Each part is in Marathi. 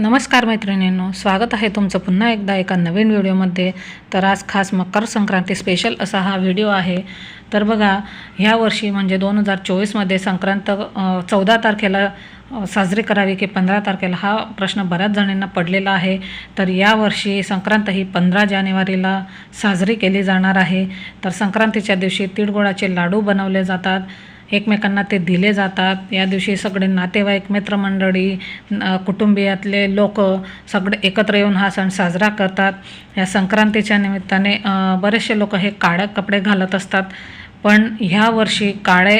नमस्कार मैत्रिणींनो स्वागत आहे तुमचं पुन्हा एकदा एका नवीन व्हिडिओमध्ये. तर आज खास मकर संक्रांती स्पेशल असा हा व्हिडिओ आहे. तर बघा ह्या वर्षी म्हणजे दोन हजार चोवीसमध्ये संक्रांत चौदा तारखेला साजरी करावी की पंधरा तारखेला हा प्रश्न बऱ्याच जणींना पडलेला आहे. तर यावर्षी संक्रांत ही पंधरा जानेवारीला साजरी केली जाणार आहे. तर संक्रांतीच्या दिवशी तिळगुळाचे लाडू बनवले जातात. एकमेकांना ते दिले जातात. या दिवशी सगळे नातेवाईक मित्रमंडळी कुटुंबियातले लोक सगळे एकत्र येऊन हा सण साजरा करतात. या संक्रांतीच्या निमित्ताने बरेचसे लोक हे काळे कपडे घालत असतात. पण ह्या वर्षी काळे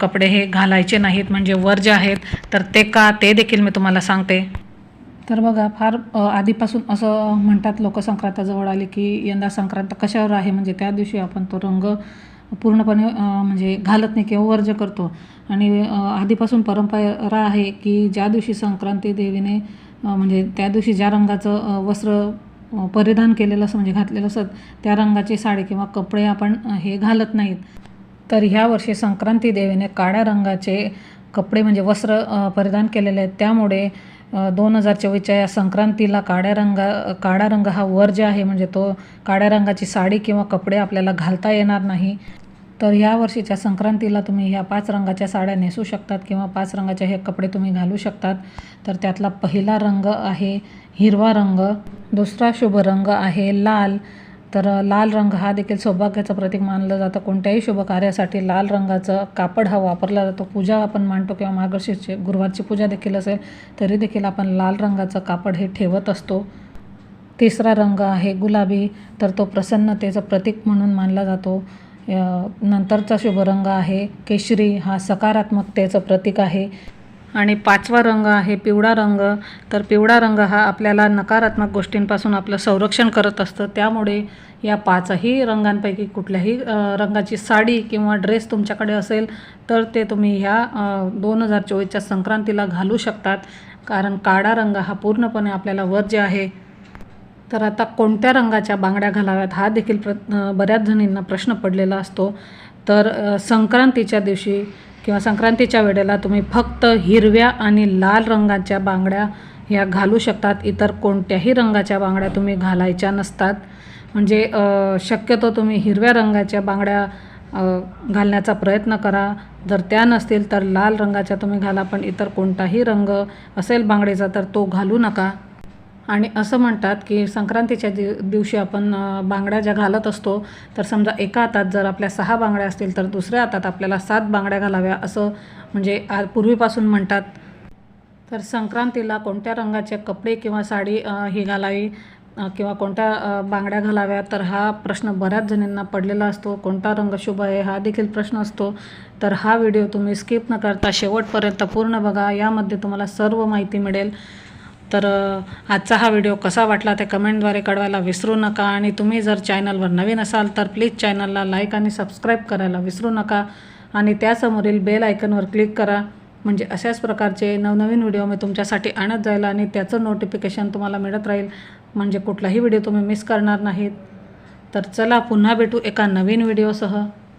कपडे हे घालायचे नाहीत. म्हणजे वर जे आहेत तर ते का? ते देखील मी तुम्हाला सांगते. तर बघा फार आधीपासून असं म्हणतात लोक आले आली की यंदा संक्रांत कशावर आहे? म्हणजे त्या दिवशी आपण तो रंग पूर्णपणे म्हणजे घालत नाही किंवा वर्ज करतो. आणि आधीपासून परंपरा आहे की ज्या दिवशी संक्रांती देवीने म्हणजे त्या दिवशी ज्या रंगाचं वस्त्र परिधान केलेलं असं म्हणजे घातलेलं असत त्या रंगाची साडी किंवा कपडे आपण हे घालत नाहीत. तर ह्या वर्षी संक्रांती देवीने काळ्या रंगाचे कपडे म्हणजे वस्त्र परिधान केलेले आहेत. त्यामुळे दोन हजार चोवीसच्या या संक्रांतीला काळ्या रंगा काळा रंग हा वर जे आहे म्हणजे तो काळ्या रंगाची साडी किंवा कपडे आपल्याला घालता येणार नाही. तर ह्या वर्षीच्या संक्रांतीला तुम्ही ह्या पाच रंगाच्या साड्या नेसू शकतात किंवा पाच रंगाचे हे कपडे तुम्ही घालू शकतात. तर त्यातला पहिला रंग आहे हिरवा रंग दुसरा शुभ रंग आहे लाल तर लाल रंग हा देखील सौभाग्याचं प्रतीक मानलं जातं. कोणत्याही शुभ कार्यासाठी लाल रंगाचं कापड हा वापरला जातो. पूजा आपण मांडतो किंवा मार्गशीर्षची गुरुवारची पूजा देखील असेल तरी देखील आपण लाल रंगाचं कापड हे ठेवत असतो. तिसरा रंग आहे गुलाबी तर तो प्रसन्नतेचं प्रतीक म्हणून मानला जातो. नंतरचा शुभ रंग आहे केशरी. हा सकारात्मकतेचं प्रतीक आहे. आणि पाचवा रंग आहे पिवळा रंग. तर पिवळा रंग हा आपल्याला नकारात्मक गोष्टींपासून आपलं संरक्षण करत असतं. त्यामुळे या पाचही रंगांपैकी कुठल्याही रंगाची साडी किंवा ड्रेस तुमच्याकडे असेल तर ते तुम्ही ह्या दोन हजार चोवीसच्या संक्रांतीला घालू शकतात. कारण काळा रंग हा पूर्णपणे आपल्याला वर्ज्य आहे तर आता कोणत्या रंगाच्या बांगड्या घालाव्यात हा देखील प्र बऱ्याच जणींना प्रश्न पडलेला असतो. तर संक्रांतीच्या दिवशी किंवा संक्रांतीच्या वेळेला तुम्ही फक्त हिरव्या आणि लाल रंगाच्या बांगड्या ह्या घालू शकतात. इतर कोणत्याही रंगाच्या बांगड्या तुम्ही घालायच्या नसतात. म्हणजे शक्यतो तुम्ही हिरव्या रंगाच्या बांगड्या घालण्याचा प्रयत्न करा. जर त्या नसतील तर लाल रंगाच्या तुम्ही घाला पण इतर कोणताही रंग असेल बांगडीचा तर तो घालू नका. आणि असं म्हणतात की संक्रांतीच्या दि दिवशी आपण बांगड्या ज्या घालत असतो तर समजा एका हातात जर आपल्या सहा बांगड्या असतील तर दुसऱ्या हातात आपल्याला सात बांगड्या घालाव्या असं म्हणजे आ पूर्वीपासून म्हणतात. तर संक्रांतीला कोणत्या रंगाचे कपडे किंवा साडी ही घालावी किंवा कोणत्या बांगड्या घालाव्या तर हा प्रश्न बऱ्याच जणींना पडलेला असतो. कोणता रंग शुभ आहे हा देखील प्रश्न असतो. तर हा व्हिडिओ तुम्ही स्किप न करता शेवटपर्यंत पूर्ण बघा. यामध्ये तुम्हाला सर्व माहिती मिळेल. तर आजचा हा व्हिडिओ कसा वाटला ते कमेंटद्वारे कळवायला विसरू नका आणि तुम्ही जर चॅनलवर नवीन असाल तर प्लीज चॅनलला लाईक आणि सबस्क्राईब करायला विसरू नका आणि त्यासमोरील बेल आयकनवर क्लिक करा. म्हणजे अशाच प्रकारचे नवनवीन व्हिडिओ मी तुमच्यासाठी आणत जाईल आणि त्याचं नोटिफिकेशन तुम्हाला मिळत राहील. म्हणजे कुठलाही व्हिडिओ तुम्ही मिस करणार नाहीत. तर चला पुन्हा भेटू एका नवीन व्हिडिओसह.